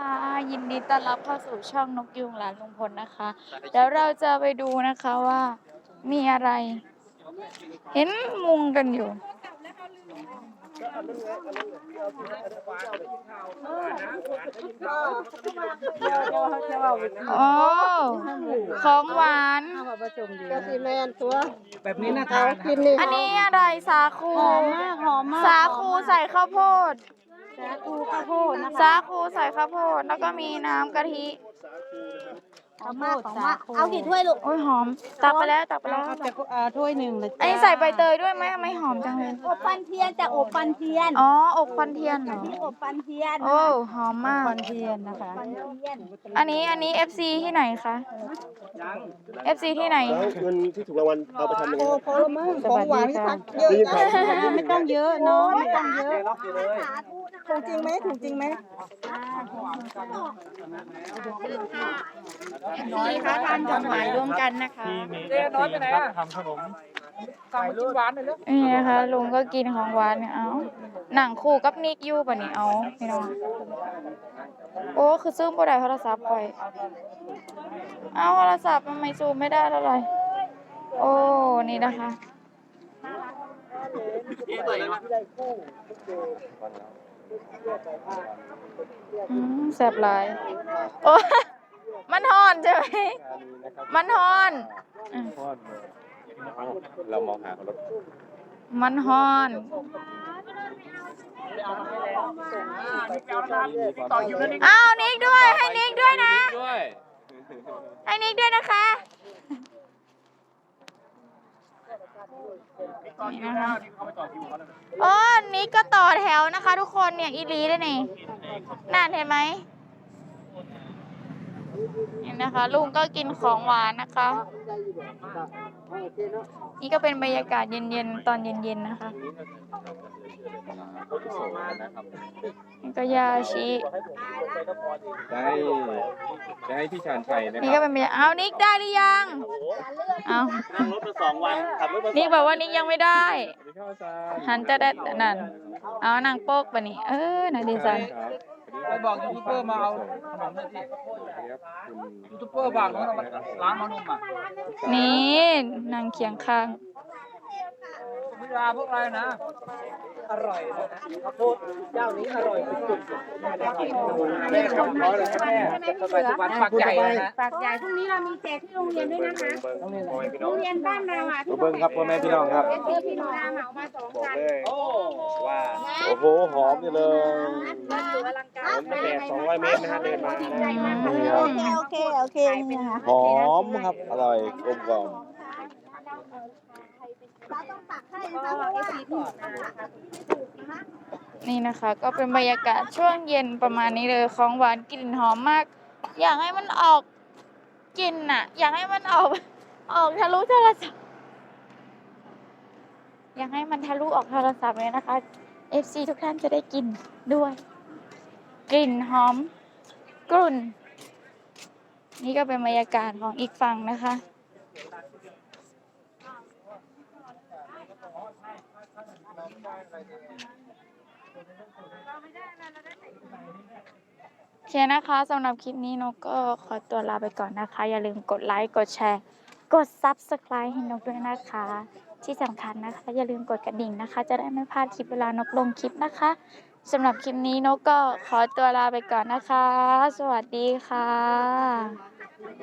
ค่ะ ยินดีต้อนรับเข้าสู่ช่องนกยุงหลานลุงพลนะคะ เดี๋ยวเราจะไปดูนะคะว่ามีอะไร เห็นมุงกันอยู่ โอ้ของหวานก็สีแมนตัว แบบนี้นะเขาทานกินนี่อันนี้อะไรสาคู หอมมากหอมมาก สาคูใส่ข้าวโพด สาคูข้าวโพดนะคะ สาคูใส่ข้าวโพดแล้วก็มีน้ำกะทิ หอมมากหอมมากเอากี่ถ้วยลูกโอ้ยหอม ตักไปแล้วตักไปแล้วเอาแต่ก็อ่าถ้วยหนึ่งเลยอันนี้ใส่ใบเตยด้วยไหมทำไมหอมจังเลยอบปันเทียนจากอบปันเทียนอ๋ออบควันเทียนเหรอที่อบปันเทียนโอ้หอมมากควันเทียนนะคะ ปันเทียนอันนี้อันนี้ FC ที่ไหนคะ FC ที่ไหนแล้วเงินที่ถูกรางวัลเอาไปทำยังไงโอ้พอละมั้งของหวานที่ทักเยอะได้ยินข่าวไม่ต้องเยอะเนาะไม่ต้องเยอะสาธุนะคะถูกจริงไหมถูกจริงไหมนี่ค่ะทานของหวานร่วมกันนะคะเจ๊น้อยไปไหนอะทำขนมสั่งมากินหวานหน่อยเร็วนี่นะคะลุงก็กินของหวานเนี่ยเอาหนังคู่กับนิกยูป่ะนี่เอาพี่น้องโอ้คือซูมบ่ได้โทรศัพท์ไปเอาโทรศัพท์มันไม่ซูมไม่ได้เท่าไหร่โอ้นี่นะคะอืมแสบหลายโอ้ มันฮอนใช่ไหมมันฮอนอืมเรามองหาคนรถมันฮอนต่อคิวแล้วนี่อ้าวนิกด้วยให้นิกด้วยนะ ด้วยให้นิกด้วยนะคะต่อคิวแล้วนี่เขาไปต่อคิวเขาแล้วโอ้นิกก็ต่อแถวนะคะ ทุกคนเนี่ยอีลีด้วยนี่นั่นเห็นไหม นี่นะคะ ลุงก็กินของหวานนะคะ นี่ก็เป็นบรรยากาศเย็นๆ ตอนเย็นๆนะคะ นี่ก็ยาชิจะให้จะให้พี่ชานชัยนะนี่คก็รับเป็นบรรยากาศเอานิกได้หรือยังเอานั่งรถมาสองวันขับรถมานิกบอกว่านิกยังไม่ได้ สวัสดีครับอาจารย์หันจะได้แต่นั่น เอานางโป๊กปะนี่ เออนาดีจันครับ ไปบอกยูทูบเบอร์มาเอาขนมหน่อยสิสวัสดีครับคุณยูทูบเบอร์บางเขามาร้านมานมอะนี่นางเคียงข้างเวลาพวกอะไรนะ อร่อยเลยนะข้าวโพดเจ้านี้อร่อยสุดๆแม่ได้กินแม่ของเขาเลยแม่จะไปสุวรรณปากใหญ่นะฝากใหญ่พรุ่งนี้เรามีแจกที่โรงเรียนด้วยนะคะโรงเรียนบ้านเราอะที่เบิ้งครับพ่อแม่พี่น้องครับเป็นชื่อพี่นุนาเหมามาสองบอกพันเลยโอ้ว่าโอ้โหหอมอยู่เลยมันอยู่อลังการผมตั้งแต่200 เมตรนะฮะเดินมาโอเคโอเคโอเคนี่นะคะหอมครับ อร่อยกลมกล่อมเราต้องตักให้นะเพราะว่านี่นะคะ ก็เป็นบรรยากาศช่วงเย็นประมาณนี้เลยของหวานกลิ่นหอมมาก อยากให้มันออกกลิ่นน่ะอยากให้มันออก ออกทะลุโทรศัพท์อยากให้มันทะลุออกโทรศัพท์เลยนะคะ FC ทุกท่านจะได้กินด้วย กลิ่นหอมกรุ่น นี่ก็เป็นบรรยากาศของอีกฝั่งนะคะ โอเคนะคะสำหรับคลิปนี้นกก็ขอตัวลาไปก่อนนะคะ อย่าลืมกดไลค์ กดแชร์ กด Subscribe ให้นกด้วยนะคะ ที่สำคัญนะคะ อย่าลืมกดกระดิ่งนะคะ จะได้ไม่พลาดคลิปเวลานกลงคลิปนะคะสำหรับคลิปนี้นกก็ขอตัวลาไปก่อนนะคะ สวัสดีค่ะ